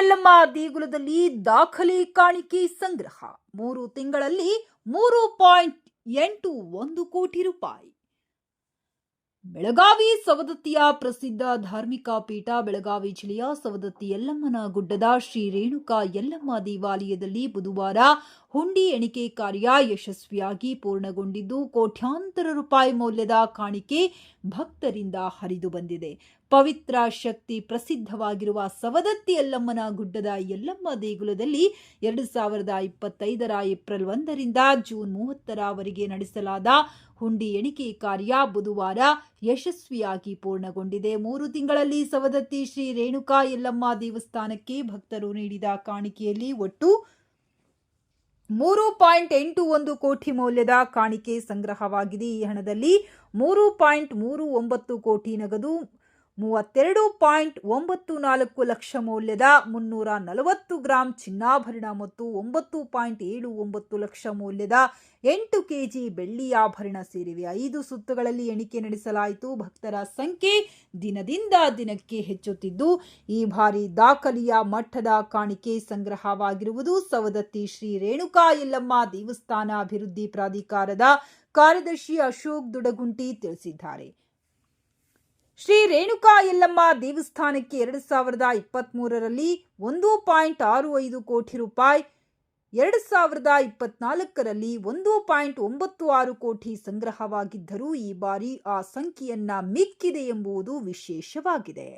ಯಲ್ಲಮ್ಮ ದೇಗುಲದಲ್ಲಿ ದಾಖಲೆ ಕಾಣಿಕೆ ಸಂಗ್ರಹ. ಮೂರು ತಿಂಗಳಲ್ಲಿ ಮೂರು ಪಾಯಿಂಟ್ ಎಂಟು ಒಂದು ಕೋಟಿ ರೂಪಾಯಿ. ಬೆಳಗಾವಿ ಸವದತ್ತಿಯ ಪ್ರಸಿದ್ಧ ಧಾರ್ಮಿಕ ಪೀಠ ಬೆಳಗಾವಿ ಜಿಲ್ಲೆಯ ಸವದತ್ತಿ ಯಲ್ಲಮ್ಮನ ಗುಡ್ಡದ ಶ್ರೀ ರೇಣುಕಾ ಯಲ್ಲಮ್ಮ ದೇವಾಲಯದಲ್ಲಿ ಬುಧವಾರ ಹುಂಡಿ ಎಣಿಕೆ ಕಾರ್ಯ ಯಶಸ್ವಿಯಾಗಿ ಪೂರ್ಣಗೊಂಡಿದ್ದು ಕೋಟ್ಯಾಂತರ ರೂಪಾಯಿ ಮೌಲ್ಯದ ಕಾಣಿಕೆ ಭಕ್ತರಿಂದ ಹರಿದು ಬಂದಿದೆ. ಪವಿತ್ರ ಶಕ್ತಿ ಪ್ರಸಿದ್ಧವಾಗಿರುವ ಸವದತ್ತಿ ಯಲ್ಲಮ್ಮನ ಗುಡ್ಡದ ಯಲ್ಲಮ್ಮ ದೇಗುಲದಲ್ಲಿ ಎರಡು ಸಾವಿರದ ಇಪ್ಪತ್ತೈದರ ಏಪ್ರಿಲ್ ಒಂದರಿಂದ ಜೂನ್ ಮೂವತ್ತರವರೆಗೆ ನಡೆಸಲಾದ ಹುಂಡಿ ಎಣಿಕೆ ಕಾರ್ಯ ಬುಧವಾರ ಯಶಸ್ವಿಯಾಗಿ ಪೂರ್ಣಗೊಂಡಿದೆ. ಮೂರು ತಿಂಗಳಲ್ಲಿ ಸವದತ್ತಿ ಶ್ರೀ ರೇಣುಕಾ ಯಲ್ಲಮ್ಮ ದೇವಸ್ಥಾನಕ್ಕೆ ಭಕ್ತರು ನೀಡಿದ ಕಾಣಿಕೆಯಲ್ಲಿ ಒಟ್ಟು ಮೂರು ಪಾಯಿಂಟ್ ಎಂಟು ಒಂದು ಕೋಟಿ ಮೌಲ್ಯದ ಕಾಣಿಕೆ ಸಂಗ್ರಹವಾಗಿದೆ. ಈ ಹಣದಲ್ಲಿ ಮೂರು ಪಾಯಿಂಟ್ ಮೂರು ಒಂಬತ್ತು ಕೋಟಿ ನಗದು ಮೂವತ್ತೆರಡು ಪಾಯಿಂಟ್ ಒಂಬತ್ತು ನಾಲ್ಕು ಲಕ್ಷ ಮೌಲ್ಯದ ಮುನ್ನೂರ ನಲವತ್ತು ಗ್ರಾಂ ಚಿನ್ನಾಭರಣ ಮತ್ತು ಒಂಬತ್ತು ಪಾಯಿಂಟ್ ಏಳು ಒಂಬತ್ತು ಲಕ್ಷ ಮೌಲ್ಯದ ಎಂಟು ಕೆಜಿ ಬೆಳ್ಳಿ ಆಭರಣ ಸೇರಿವೆ. ಐದು ಸುತ್ತುಗಳಲ್ಲಿ ಎಣಿಕೆ ನಡೆಸಲಾಯಿತು. ಭಕ್ತರ ಸಂಖ್ಯೆ ದಿನದಿಂದ ದಿನಕ್ಕೆ ಹೆಚ್ಚುತ್ತಿದ್ದು, ಈ ಬಾರಿ ದಾಖಲೆಯ ಮಠದ ಕಾಣಿಕೆ ಸಂಗ್ರಹವಾಗಿರುವುದು ಸವದತ್ತಿ ಶ್ರೀ ರೇಣುಕಾ ಎಲ್ಲಮ್ಮ ದೇವಸ್ಥಾನ ಅಭಿವೃದ್ಧಿ ಪ್ರಾಧಿಕಾರದ ಕಾರ್ಯದರ್ಶಿ ಅಶೋಕ್ ದುಡಗುಂಟಿ ತಿಳಿಸಿದ್ದಾರೆ. ಶ್ರೀ ರೇಣುಕಾ ಯಲ್ಲಮ್ಮ ದೇವಸ್ಥಾನಕ್ಕೆ ಎರಡು ಸಾವಿರದ ಇಪ್ಪತ್ತ್ಮೂರರಲ್ಲಿ ಒಂದು ಪಾಯಿಂಟ್ ಆರು ಐದು ಕೋಟಿ ರೂಪಾಯಿ, ಎರಡು ಸಾವಿರದ ಇಪ್ಪತ್ನಾಲ್ಕರಲ್ಲಿ ಒಂದು ಪಾಯಿಂಟ್ ಒಂಬತ್ತು ಆರು ಕೋಟಿ ಸಂಗ್ರಹವಾಗಿದ್ದರೂ ಈ ಬಾರಿ ಆ ಸಂಖ್ಯೆಯನ್ನ ಮಿಕ್ಕಿದೆ ಎಂಬುದು ವಿಶೇಷವಾಗಿದೆ.